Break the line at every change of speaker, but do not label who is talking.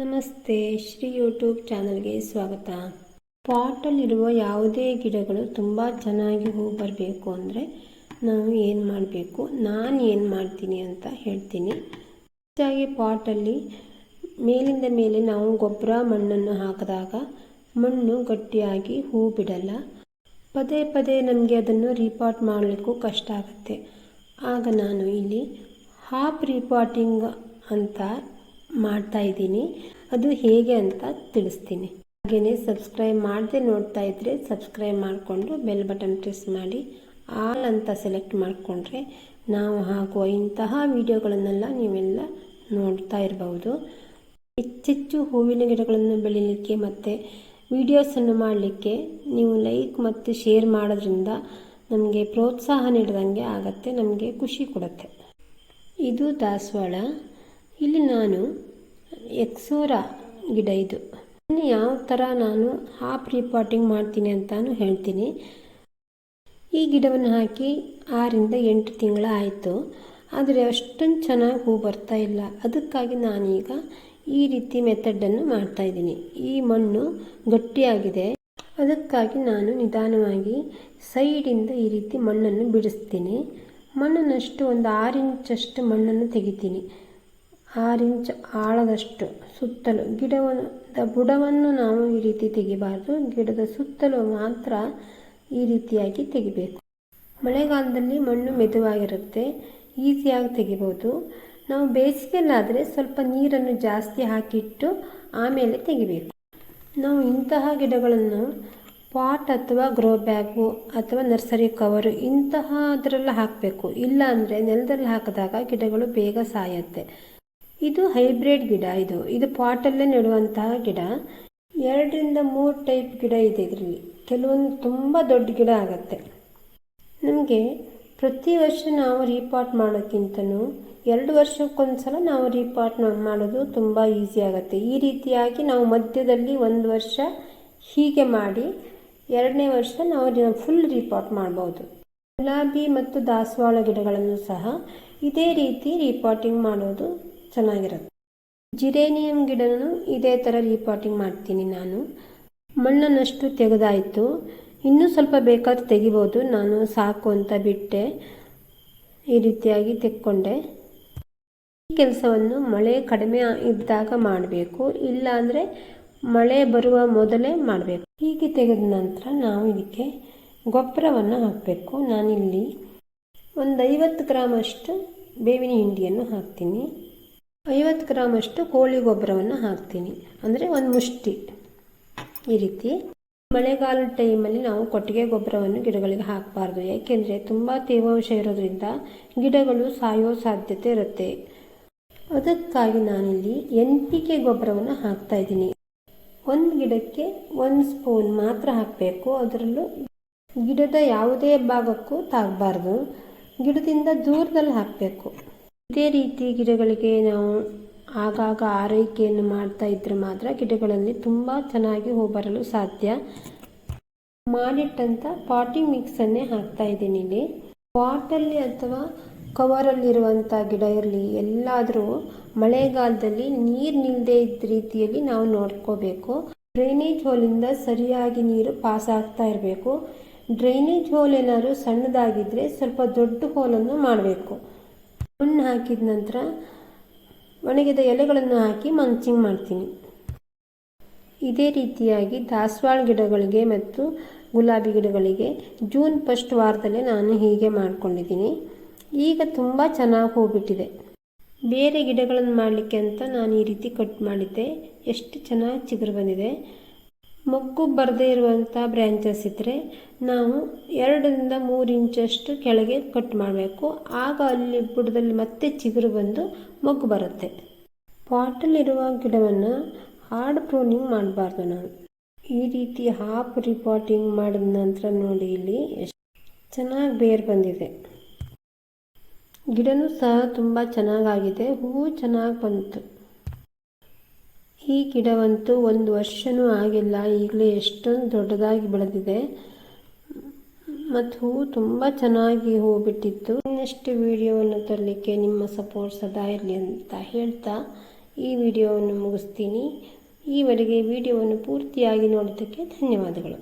ನಮಸ್ತೆ, ಶ್ರೀ ಯೂಟ್ಯೂಬ್ ಚಾನಲ್ಗೆ ಸ್ವಾಗತ. ಪಾಟಲ್ಲಿರುವ ಯಾವುದೇ ಗಿಡಗಳು ತುಂಬ ಚೆನ್ನಾಗಿ ಹೂ ಬರಬೇಕು ಅಂದರೆ ನಾವು ಏನು ಮಾಡಬೇಕು? ನಾನು ಏನು ಮಾಡ್ತೀನಿ ಅಂತ ಹೇಳ್ತೀನಿ. ಹೆಚ್ಚಾಗಿ ಪಾಟಲ್ಲಿ ಮೇಲಿಂದ ಮೇಲೆ ನಾವು ಗೊಬ್ಬರ ಮಣ್ಣನ್ನು ಹಾಕಿದಾಗ ಮಣ್ಣು ಗಟ್ಟಿಯಾಗಿ ಹೂ ಬಿಡಲ್ಲ. ಪದೇ ಪದೇ ನಮಗೆ ಅದನ್ನು ರೀಪಾಟ್ ಮಾಡಲಿಕ್ಕೂ ಕಷ್ಟ ಆಗುತ್ತೆ. ಆಗ ನಾನು ಇಲ್ಲಿ ಹಾಪ್ ರೀಪಾಟಿಂಗ್ ಅಂತ ಮಾಡ್ತಾ ಇದ್ದೀನಿ. ಅದು ಹೇಗೆ ಅಂತ ತಿಳಿಸ್ತೀನಿ. ಹಾಗೆಯೇ ಸಬ್ಸ್ಕ್ರೈಬ್ ಮಾಡದೆ ನೋಡ್ತಾ ಇದ್ದರೆ ಸಬ್ಸ್ಕ್ರೈಬ್ ಮಾಡಿಕೊಂಡು ಬೆಲ್ ಬಟನ್ ಪ್ರೆಸ್ ಮಾಡಿ. ಆಲ್ ಅಂತ ಸೆಲೆಕ್ಟ್ ಮಾಡಿಕೊಂಡ್ರೆ ನಾವು ಹಾಕುವ ಇಂತಹ ವಿಡಿಯೋಗಳನ್ನೆಲ್ಲ ನೀವೆಲ್ಲ ನೋಡ್ತಾ ಇರಬಹುದು. ಹೆಚ್ಚೆಚ್ಚು ಹೂವಿನ ಗಿಡಗಳನ್ನು ಬೆಳೀಲಿಕ್ಕೆ ಮತ್ತು ವಿಡಿಯೋಸನ್ನು ಮಾಡಲಿಕ್ಕೆ ನೀವು ಲೈಕ್ ಮತ್ತು ಶೇರ್ ಮಾಡೋದ್ರಿಂದ ನಮಗೆ ಪ್ರೋತ್ಸಾಹ ನೀಡಿದಂಗೆ ಆಗತ್ತೆ, ನಮಗೆ ಖುಷಿ ಕೊಡುತ್ತೆ. ಇದು ದಾಸವಾಳ. ಇಲ್ಲಿ ನಾನು ಎಕ್ಸೋರ ಗಿಡ ಇದು. ಇನ್ನು ಯಾವ ಥರ ನಾನು ಹಾಫ್ ರಿಪಾಟಿಂಗ್ ಮಾಡ್ತೀನಿ ಅಂತಾನು ಹೇಳ್ತೀನಿ. ಈ ಗಿಡವನ್ನು ಹಾಕಿ ಆರಿಂದ ಎಂಟು ತಿಂಗಳ ಆಯಿತು. ಆದರೆ ಅಷ್ಟೊಂದು ಚೆನ್ನಾಗಿ ಹೂ ಬರ್ತಾ ಇಲ್ಲ. ಅದಕ್ಕಾಗಿ ನಾನೀಗ ಈ ರೀತಿ ಮೆಥಡನ್ನು ಮಾಡ್ತಾಯಿದ್ದೀನಿ ಈ ಮಣ್ಣು ಗಟ್ಟಿಯಾಗಿದೆ. ಅದಕ್ಕಾಗಿ ನಾನು ನಿಧಾನವಾಗಿ ಸೈಡಿಂದ ಈ ರೀತಿ ಮಣ್ಣನ್ನು ಬಿಡಿಸ್ತೀನಿ. ಮಣ್ಣನ್ನಷ್ಟು ಒಂದು ಆರು ಇಂಚಷ್ಟು ಮಣ್ಣನ್ನು ತೆಗಿತೀನಿ. ಆರು ಇಂಚ್ ಆಳದಷ್ಟು ಸುತ್ತಲೂ ಗಿಡವನ್ನು ಬುಡವನ್ನು ನಾವು ಈ ರೀತಿ ತೆಗಿಬಾರ್ದು. ಗಿಡದ ಸುತ್ತಲೂ ಮಾತ್ರ ಈ ರೀತಿಯಾಗಿ ತೆಗಿಬೇಕು. ಮಳೆಗಾಲದಲ್ಲಿ ಮಣ್ಣು ಮೆದುವಾಗಿರುತ್ತೆ, ಈಸಿಯಾಗಿ ತೆಗಿಬೋದು. ನಾವು ಬೇಸಿಗೆಯಲ್ಲಾದರೆ ಸ್ವಲ್ಪ ನೀರನ್ನು ಜಾಸ್ತಿ ಹಾಕಿಟ್ಟು ಆಮೇಲೆ ತೆಗಿಬೇಕು. ನಾವು ಇಂತಹ ಗಿಡಗಳನ್ನು ಪಾಟ್ ಅಥವಾ ಗ್ರೋ ಬ್ಯಾಗು ಅಥವಾ ನರ್ಸರಿ ಕವರು ಇಂತಹ ಅದರಲ್ಲಿ ಹಾಕಬೇಕು. ಇಲ್ಲ ಅಂದರೆ ನೆಲದಲ್ಲಿ ಹಾಕಿದಾಗ ಗಿಡಗಳು ಬೇಗ ಸಾಯುತ್ತೆ. ಇದು ಹೈಬ್ರಿಡ್ ಗಿಡ ಇದು. ಇದು ಪಾಟಲ್ಲೇ ನೆಡುವಂತಹ ಗಿಡ. ಎರಡರಿಂದ ಮೂರು ಟೈಪ್ ಗಿಡ ಇದೆ ಇದರಲ್ಲಿ. ಕೆಲವೊಂದು ತುಂಬ ದೊಡ್ಡ ಗಿಡ ಆಗುತ್ತೆ. ನಮಗೆ ಪ್ರತಿ ವರ್ಷ ನಾವು ರೀಪಾಟ್ ಮಾಡೋಕ್ಕಿಂತನೂ ಎರಡು ವರ್ಷಕ್ಕೊಂದ್ಸಲ ನಾವು ರೀಪಾಟ್ ಮಾಡೋದು ತುಂಬ ಈಸಿ ಆಗುತ್ತೆ. ಈ ರೀತಿಯಾಗಿ ನಾವು ಮಧ್ಯದಲ್ಲಿ ಒಂದು ವರ್ಷ ಹೀಗೆ ಮಾಡಿ ಎರಡನೇ ವರ್ಷ ನಾವು ಫುಲ್ ರೀಪಾಟ್ ಮಾಡ್ಬೋದು. ಗುಲಾಬಿ ಮತ್ತು ದಾಸವಾಳ ಗಿಡಗಳನ್ನು ಸಹ ಇದೇ ರೀತಿ ರೀಪಾಟಿಂಗ್ ಮಾಡೋದು ಚೆನ್ನಾಗಿರುತ್ತೆ. ಜಿರೇನಿಯಂ ಗಿಡನೂ ಇದೇ ಥರ ರೀಪಾಟಿಂಗ್ ಮಾಡ್ತೀನಿ ನಾನು. ಮಣ್ಣನ್ನಷ್ಟು ತೆಗೆದಾಯಿತು. ಇನ್ನೂ ಸ್ವಲ್ಪ ಬೇಕಾದ್ರೆ ತೆಗಿಬೋದು. ನಾನು ಸಾಕು ಅಂತ ಬಿಟ್ಟೆ. ಈ ರೀತಿಯಾಗಿ ತೆಕ್ಕೊಂಡೆ. ಈ ಕೆಲಸವನ್ನು ಮಳೆ ಕಡಿಮೆ ಇದ್ದಾಗ ಮಾಡಬೇಕು. ಇಲ್ಲಾಂದರೆ ಮಳೆ ಬರುವ ಮೊದಲೇ ಮಾಡಬೇಕು. ಹೀಗೆ ತೆಗೆದ ನಂತರ ನಾವು ಇದಕ್ಕೆ ಗೊಬ್ಬರವನ್ನು ಹಾಕಬೇಕು. ನಾನಿಲ್ಲಿ ಒಂದು ಐವತ್ತು ಗ್ರಾಮಷ್ಟು ಬೇವಿನ ಹಿಂಡಿಯನ್ನು ಹಾಕ್ತೀನಿ. ಐವತ್ತು ಗ್ರಾಮಷ್ಟು ಕೋಳಿ ಗೊಬ್ಬರವನ್ನು ಹಾಕ್ತೀನಿ. ಅಂದರೆ ಒಂದು ಮುಷ್ಟಿ. ಈ ರೀತಿ. ಮಳೆಗಾಲದ ಟೈಮಲ್ಲಿ ನಾವು ಕೊಟ್ಟಿಗೆ ಗೊಬ್ಬರವನ್ನು ಗಿಡಗಳಿಗೆ ಹಾಕಬಾರ್ದು. ಯಾಕೆಂದರೆ ತುಂಬ ತೇವಾಂಶ ಇರೋದ್ರಿಂದ ಗಿಡಗಳು ಸಾಯೋ ಸಾಧ್ಯತೆ ಇರುತ್ತೆ. ಅದಕ್ಕಾಗಿ ನಾನಿಲ್ಲಿ ಎನ್ ಪಿ ಕೆ ಗೊಬ್ಬರವನ್ನು ಹಾಕ್ತಾ ಇದ್ದೀನಿ. ಒಂದು ಗಿಡಕ್ಕೆ ಒಂದು ಸ್ಪೂನ್ ಮಾತ್ರ ಹಾಕಬೇಕು. ಅದರಲ್ಲೂ ಗಿಡದ ಯಾವುದೇ ಭಾಗಕ್ಕೂ ತಾಗಬಾರ್ದು. ಗಿಡದಿಂದ ದೂರದಲ್ಲಿ ಹಾಕಬೇಕು. ಇದೇ ರೀತಿ ಗಿಡಗಳಿಗೆ ನಾವು ಆಗಾಗ ಆರೈಕೆಯನ್ನು ಮಾಡ್ತಾ ಇದ್ದರೆ ಮಾತ್ರ ಗಿಡಗಳಲ್ಲಿ ತುಂಬ ಚೆನ್ನಾಗಿ ಹೂ ಬರಲು ಸಾಧ್ಯ. ಮಾಡಿಟ್ಟಂಥ ಪಾಟಿಂಗ್ ಮಿಕ್ಸನ್ನೇ ಹಾಕ್ತಾ ಇದ್ದೀನಿ ಇಲ್ಲಿ. ಪಾಟಲ್ಲಿ ಅಥವಾ ಕವರಲ್ಲಿರುವಂಥ ಗಿಡ ಇರಲಿ, ಎಲ್ಲಾದರೂ ಮಳೆಗಾಲದಲ್ಲಿ ನೀರು ನಿಲ್ಲದೆ ಇದ್ದ ರೀತಿಯಲ್ಲಿ ನಾವು ನೋಡ್ಕೋಬೇಕು. ಡ್ರೈನೇಜ್ ಹೋಲಿಂದ ಸರಿಯಾಗಿ ನೀರು ಪಾಸ್ ಆಗ್ತಾ ಇರಬೇಕು. ಡ್ರೈನೇಜ್ ಹೋಲ್ ಏನಾದರೂ ಸಣ್ಣದಾಗಿದ್ದರೆ ಸ್ವಲ್ಪ ದೊಡ್ಡ ಹೋಲನ್ನು ಮಾಡಬೇಕು. ಮಣ್ಣು ಹಾಕಿದ ನಂತರ ಒಣಗಿದ ಎಲೆಗಳನ್ನು ಹಾಕಿ ಮಂಚಿಂಗ್ ಮಾಡ್ತೀನಿ. ಇದೇ ರೀತಿಯಾಗಿ ದಾಸವಾಳ ಗಿಡಗಳಿಗೆ ಮತ್ತು ಗುಲಾಬಿ ಗಿಡಗಳಿಗೆ ಜೂನ್ ಫಸ್ಟ್ ವಾರದಲ್ಲೇ ನಾನು ಹೀಗೆ ಮಾಡ್ಕೊಂಡಿದ್ದೀನಿ. ಈಗ ತುಂಬ ಚೆನ್ನಾಗಿ ಹೋಗ್ಬಿಟ್ಟಿದೆ ಬೇರೆ ಗಿಡಗಳನ್ನು ಮಾಡಲಿಕ್ಕೆ ಅಂತ ನಾನು ಈ ರೀತಿ ಕಟ್ ಮಾಡಿದ್ದೆ. ಎಷ್ಟು ಚೆನ್ನಾಗಿ ಚಿಗುರು ಬಂದಿದೆ. ಮೊಗ್ಗು ಬರದೇ ಇರುವಂಥ ಬ್ರ್ಯಾಂಚಸ್ ಇದ್ದರೆ ನಾವು ಎರಡರಿಂದ ಮೂರು ಇಂಚಷ್ಟು ಕೆಳಗೆ ಕಟ್ ಮಾಡಬೇಕು. ಆಗ ಅಲ್ಲಿ ಬುಡದಲ್ಲಿ ಮತ್ತೆ ಚಿಗುರು ಬಂದು ಮೊಗ್ಗು ಬರುತ್ತೆ. ಪಾಟಲ್ಲಿರುವ ಗಿಡವನ್ನು ಹಾರ್ಡ್ ಪ್ರೂನಿಂಗ್ ಮಾಡಬಾರ್ದು ನಾನು ಈ ರೀತಿ ಹಾಫ್ ರಿಪಾಟಿಂಗ್ ಮಾಡಿದ ನಂತರ ನೋಡಿ ಇಲ್ಲಿ ಚೆನ್ನಾಗಿ ಬೇರು ಬಂದಿದೆ. ಗಿಡನೂ ಸಹ ತುಂಬ ಚೆನ್ನಾಗಾಗಿದೆ. ಹೂವು ಚೆನ್ನಾಗಿ ಬಂತು. ಈ ಗಿಡವಂತೂ ಒಂದು ವರ್ಷವೂ ಆಗಿಲ್ಲ. ಈಗಲೇ ಎಷ್ಟೊಂದು ದೊಡ್ಡದಾಗಿ ಬೆಳೆದಿದೆ. ಮತ್ತು ಹೂವು ತುಂಬ ಚೆನ್ನಾಗಿ ಹೂ ಬಿಟ್ಟಿತ್ತು ಇನ್ನಷ್ಟು ವಿಡಿಯೋವನ್ನು ತರಲಿಕ್ಕೆ ನಿಮ್ಮ ಸಪೋರ್ಟ್ ಸದಾ ಇರಲಿ ಅಂತ ಹೇಳ್ತಾ ಈ ವಿಡಿಯೋವನ್ನು ಮುಗಿಸ್ತೀನಿ. ಈವರೆಗೆ ವಿಡಿಯೋವನ್ನು ಪೂರ್ತಿಯಾಗಿ ನೋಡೋದಕ್ಕೆ ಧನ್ಯವಾದಗಳು.